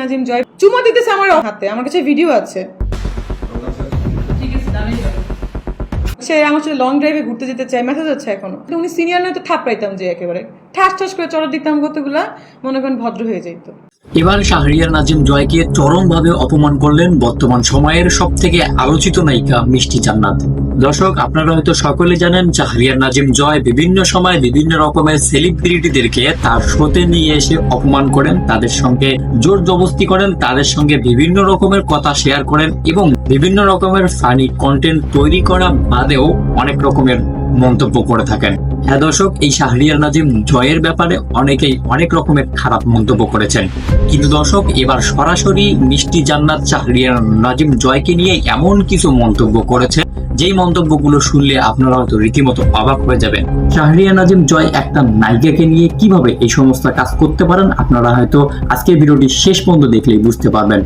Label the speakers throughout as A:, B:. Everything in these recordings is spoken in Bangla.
A: নাজিম জয়। চুমো দিতেছে আমার হাতে, আমার কাছে ভিডিও আছে। সে আমার সাথে লং ড্রাইভে ঘুরতে যেতে চাই মেসেজ হচ্ছে এখনও। উনি সিনিয়র নয় তো থাপড়াইতাম যে একেবারে। ঠাস ঠাস করে চড়া দিতাম কতগুলা, মনে করেন ভদ্র হয়ে যেত
B: এবার শাহরিয়ার নাজিম জয়কে চরমভাবে অপমান করলেন বর্তমান সময়ের সব থেকে আলোচিত নায়িকা মিষ্টি জান্নাত। দর্শক, আপনারা হয়তো সকলে জানেন শাহরিয়ার নাজিম জয় বিভিন্ন সময় বিভিন্ন রকমের সেলিব্রিটিদেরকে তার শোতে নিয়ে এসে অপমান করেন, তাদের সঙ্গে জোর জবস্তি করেন, তাদের সঙ্গে বিভিন্ন রকমের কথা শেয়ার করেন এবং বিভিন্ন রকমের ফানি কন্টেন্ট তৈরি করা বাদেও অনেক রকমের মন্তব্য করে থাকেন। হ্যাঁ দর্শক, এই শাহরিয়ার নাজিম জয়ের ব্যাপারে অনেকেই অনেক রকমের খারাপ মন্তব্য করেছেন। কিন্তু দর্শক, এবার সরাসরি মিষ্টি জান্নাত শাহরিয়ার নাজিম জয়কে নিয়ে এমন কিছু মন্তব্য করেছে। যেই মন্তব্যগুলো শুনলে আপনারা হয়তো রীতিমতো অবাক হয়ে যাবেন। শাহরিয়া নাজিম জয় একটা নায়িকাকে নিয়ে কীভাবে এই সমস্ত কাজ করতে পারেন, আপনারা হয়তো আজকের ভিডিওটি শেষ পর্যন্ত দেখলেই বুঝতে পারবেন।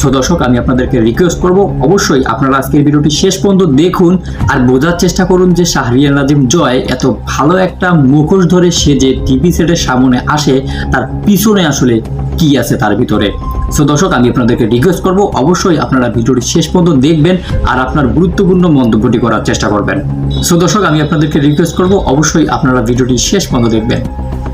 B: সো দর্শক, আমি আপনাদেরকে রিকোয়েস্ট করব, অবশ্যই আপনারা আজকের ভিডিওটি শেষ পর্যন্ত দেখুন আর বোঝার চেষ্টা করুন যে শাহরিয়া নাজিম জয় এত ভালো একটা মুখোশ ধরে সে যে টিভি সেটের সামনে আসে তার পিছনে আসলে কি আছে তার ভিতরে? সো দর্শক, আমি আপনাদেরকে রিকোয়েস্ট করব, অবশ্যই আপনারা ভিডিওটি শেষ পর্যন্ত দেখবেন আর আপনার গুরুত্বপূর্ণ মন্তব্যটি করার চেষ্টা করবেন। সো দর্শক, আমি আপনাদেরকে রিকোয়েস্ট করব, অবশ্যই আপনারা ভিডিওটি শেষ পর্যন্ত দেখবেন।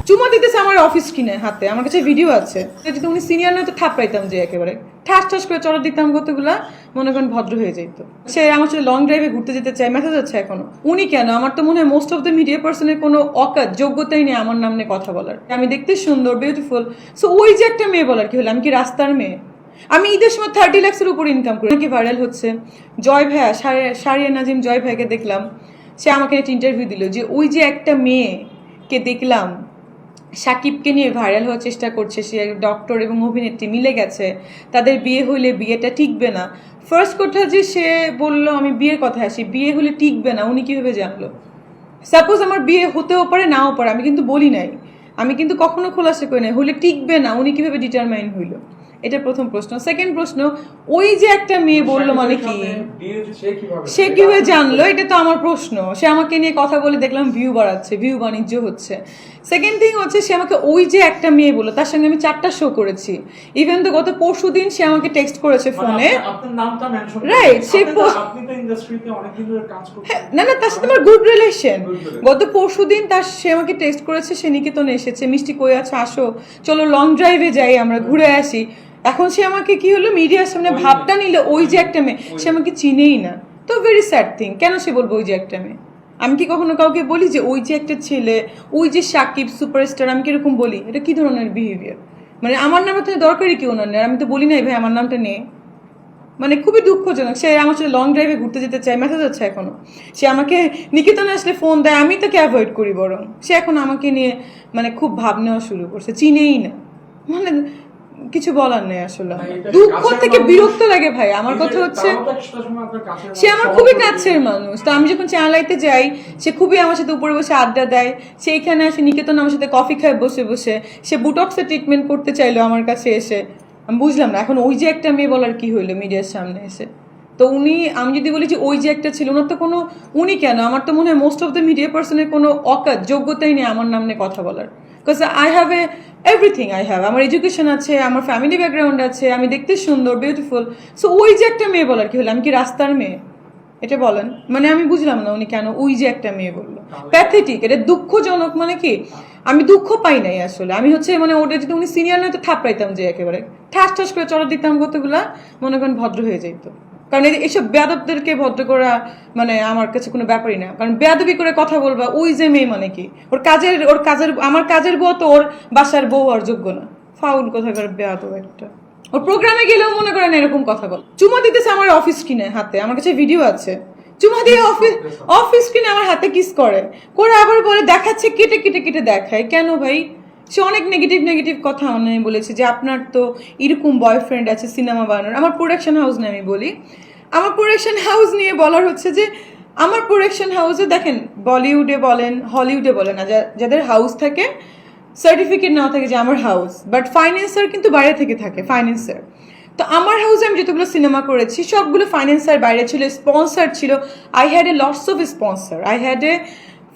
A: চুমা দিতেছে আমার অফিস কিনে হাতে, আমার কাছে ভিডিও আছে। যদি উনি সিনিয়র নয় তো থাপড়াইতাম যে একেবারে। ঠাস ঠাস করে চড়া দিতাম কতগুলা, মনে করেন ভদ্র হয়ে যেত সে আমার সাথে লং ড্রাইভে ঘুরতে যেতে চায় মেসেজ হচ্ছে এখনও। উনি কেন? আমার তো মনে হয় মোস্ট অফ দ্য মিডিয়া পার্সনের কোনো অকাত যোগ্যতাই নেই আমার নাম কথা বলার। আমি দেখতে সুন্দর বিউটিফুল সো ওই যে একটা মেয়ে বলার কি হলো? আমি কি রাস্তার মেয়ে? আমি ঈদের সময় থার্টি ল্যাক্সের উপর ইনকাম করি। নাকি ভাইরাল হচ্ছে। জয় ভাইয়া সারিয়া নাজিম জয় ভাইকে দেখলাম। সে আমাকে একটা ইন্টারভিউ দিল যে ওই যে একটা মেয়েকে দেখলাম, সাকিবকে নিয়ে ভাইরাল হওয়ার চেষ্টা করছে। সে ডক্টর এবং অভিনেত্রী মিলে গেছে। তাদের বিয়ে হলে বিয়েটা টিকবে না। ফার্স্ট কথা যে সে বলল, আমি বিয়ের কথা আসি, বিয়ে হলে টিকবে না। উনি কীভাবে জানলো? সাপোজ আমার বিয়ে হতেও পারে, নাও পারে। আমি কিন্তু বলি নাই। আমি কিন্তু কখনো খোলাসা করি নাই। হলে টিকবে না উনি কীভাবে ডিটারমাইন হইল? এটা প্রথম প্রশ্ন। সেকেন্ড প্রশ্ন ওই যে একটা মেয়ে বলল মানে কি? সে কীভাবে জানলো? এটা তো আমার প্রশ্ন। সে আমাকে নিয়ে কথা বলে দেখলাম ভিউ বাড়াচ্ছে ভিউ বাণিজ্য হচ্ছে। সেকেন্ড থিং হচ্ছে সে আমাকে ওই যে একটা মেয়ে বলল তার সঙ্গে আমি চারটা শো করেছি। ইভেন তো গত পরশু দিন সে আমাকে টেক্সট করেছে ফোনে
C: মানে
A: Right, সে হ্যাঁ, না না তার সাথে আমার গুড রিলেশন গত পরশু দিন তার সে আমাকে টেক্সট করেছে সে নিকেতনে এসেছে। মিষ্টি কই আছে? আসো। চলো লং ড্রাইভে যাই আমরা ঘুরে আসি। এখন সে আমাকে কি হলো? মিডিয়ার সামনে ভাবটা নিল ওই যে একটা মেয়ে। সে আমাকে চিনেই না। তো ভেরি স্যাড থিং কেন সে বলব ওই যে একটা মেয়ে? আমি কি কখনো কাউকে বলি যে ওই যে একটা ছেলে ওই যে সাকিব সুপারস্টার আমি কীরকম বলি? এটা কি ধরনের বিহেভিয়ার মানে আমার নামে তো দরকারই কি ওনার নেই। আমি তো বলি নাই ভাই আমার নামটা নেই মানে খুবই দুঃখজনক। সে আমার সাথে লং ড্রাইভে ঘুরতে যেতে চায় মেসেজ হচ্ছে এখনও। সে আমাকে নিকেতনে আসলে ফোন দেয় আমি তাকে অ্যাভয়েড করি বরং। সে এখন আমাকে নিয়ে মানে খুব ভাব নেওয়া শুরু করছে। চিনেই না। মানে কিছু বলার নেই আসলে। দুঃখ থেকে বিরক্ত লাগে ভাই? আমার কথা হচ্ছে সে আমার খুবই। কাছের মানুষ। তো আমি যখন চালাইতে যাই সে খুবই আমার সাথে উপরে বসে আড্ডা দেয়। সেইখানে আসে নিকেতন আমার সাথে কফি খায় বসে বসে। সে বুটক্সের ট্রিটমেন্ট করতে চাইলো আমার কাছে এসে। আমি বুঝলাম না এখন ওই যে একটা মেয়ে বলার কি হইল মিডিয়ার সামনে এসে? তো উনি আমি যদি বলি যে ওই যে একটা ছিল ওনার তো কোনো উনি কেন? আমার তো মনে হয় মোস্ট অফ দ্য মিডিয়া পার্সনের কোনো অকাত যোগ্যতাই নেই আমার নাম কথা বলার। Because I have a everything I have আমার এডুকেশন আছে আমার ফ্যামিলি ব্যাকগ্রাউন্ড আছে আমি দেখতে সুন্দর বিউটিফুল সো ওই যে একটা মেয়ে বলার কি হলো? আমি কি রাস্তার মেয়ে? এটা বলেন। মানে আমি বুঝলাম না উনি কেন ওই যে একটা মেয়ে বলল। প্যাথেটিক এটা দুঃখজনক মানে কি? আমি দুঃখ পাই নাই আসলে। আমি হচ্ছে মানে ওটা যদি উনি সিনিয়র নয় তো থাপড়াইতাম যে একেবারে। ঠাস ঠাস করে চড়া দিতাম কতগুলা? মনে করেন ভদ্র হয়ে যেত কারণ এইসব বেয়াদবদেরকে ভদ্র করা মানে আমার কাছে কোনো ব্যাপারই না। কারণ বেয়াদবি করে কথা বলবা, ওই যে মেয়ে মানে কি? ওর কাজের ওর কাজের, আমার কাজের বউ তো ওর বাসার বউ আর যোগ্য না। ফাউল কথা করে বেয়াদব একটা। ওর প্রোগ্রামে গেলেও মনে করেন এরকম কথা বল। চুমা দিতেছে আমার অফিস কিনে হাতে, আমার কাছে ভিডিও আছে। চুমা দিয়ে অফিস অফিস কিনে আমার হাতে কিস করে। করে আবার বলে দেখাচ্ছে, কেটে কেটে কেটে দেখায়। কেন ভাই? সে অনেক নেগেটিভ নেগেটিভ কথা মানে বলেছে যে আপনার তো এরকম বয়ফ্রেন্ড আছে সিনেমা বানানোর। আমার প্রোডাকশন হাউস নিয়ে আমি বলি। আমার প্রোডাকশন হাউস নিয়ে বলার হচ্ছে যে, আমার প্রোডাকশন হাউসে দেখেন, বলিউডে বলেন, হলিউডে বলেন না যাদের হাউস থাকে সার্টিফিকেট নেওয়া থাকে যে আমার হাউস বাট ফাইন্যান্সার কিন্তু বাইরে থেকে থাকে ফাইন্যান্সার তো আমার হাউসে আমি যতগুলো সিনেমা করেছি, সবগুলো ফাইন্যান্সার বাইরে ছিল স্পন্সার ছিল। I had a lots of sponsor I had a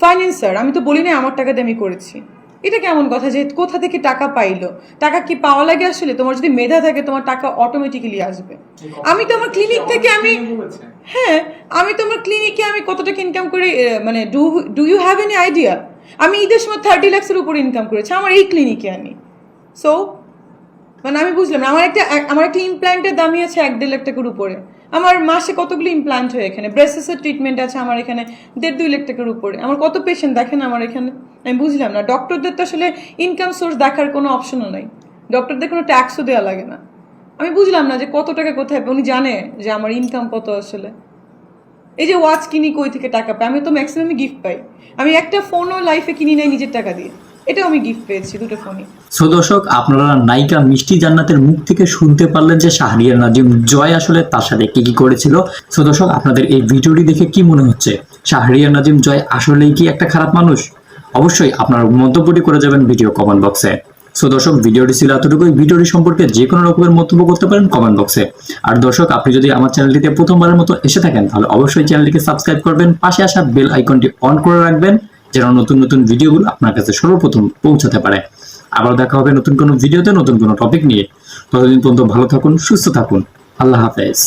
A: financier আমি তো বলি না আমার টাকা দিয়ে আমি করেছি। এটা কেমন কথা যে কোথা থেকে টাকা পাইলো? টাকা কি পাওয়া লাগে আসলে? তোমার যদি মেধা থাকে, তোমার টাকা অটোমেটিক্যালি আসবে। আমি তো আমার ক্লিনিক থেকে আমি হ্যাঁ আমি তোমার ক্লিনিকে আমি কত টাকা ইনকাম করে মানে do do you have any idea আমি ঈদের সময় থার্টি লাক্সের উপর ইনকাম করেছি, আমার এই ক্লিনিকে আমি। সো মানে আমি বুঝলাম আমার একটা আমার একটা ইমপ্ল্যান্টের দামই আছে এক দেড় লাখ টাকার উপরে। আমার মাসে কতগুলো ইমপ্লান্ট হয় এখানে? ব্রেসেসের ট্রিটমেন্ট আছে আমার এখানে, দেড় দুই লাখ টাকার উপরে। আমার কত পেশেন্ট দেখেন আমার এখানে? আমি বুঝলাম না। ডক্টরদের তো আসলে ইনকাম সোর্স দেখার কোনো অপশনও নাই। ডক্টরদের কোনো ট্যাক্সও দেওয়া লাগে না। আমি বুঝলাম না যে কত টাকা কোথায় উনি জানে যে আমার ইনকাম কত আসলে। এই যে ওয়াচ কিনি, কই থেকে টাকা পাই আমি তো ম্যাক্সিমাম গিফট পাই। আমি একটা ফোনও লাইফে কিনি নাই, নিজের টাকা দিয়ে। এটাও আমি গিফট পেয়েছি, দুটো ফোনই
B: সো দর্শক, আপনারা নায়িকা মিষ্টি জান্নাতের মুখ থেকে শুনতে পারলেন যে শাহরিয়ার নাজিম জয় আসলে তার সাথে কি কি করেছিল। সো দর্শক, আপনাদের এই ভিডিওটি দেখে কি মনে হচ্ছে? শাহরিয়ার নাজিম জয় আসলেই কি একটা খারাপ মানুষ? অবশ্যই আপনার মন্তব্যটি করে যাবেন ভিডিও কমেন্ট বক্সে সো দর্শক, ভিডিওটি ছিল এতটুকুই। ভিডিওটি সম্পর্কে যে কোনো রকমের মন্তব্য করতে পারেন কমেন্ট বক্সে আর দর্শক, আপনি যদি আমার চ্যানেলটিতে প্রথমবারের মতো এসে থাকেন, তাহলে অবশ্যই চ্যানেলটিকে সাবস্ক্রাইব করবেন। পাশে আসা বেল আইকনটি অন করে রাখবেন। যেন নতুন নতুন ভিডিওগুলো আপনার কাছে সর্বপ্রথম পৌঁছাতে পারে। আবার দেখা হবে নতুন কোনো ভিডিওতে নতুন কোনো টপিক নিয়ে। ততদিন পর্যন্ত ভালো থাকুন, সুস্থ থাকুন। আল্লাহ হাফেজ।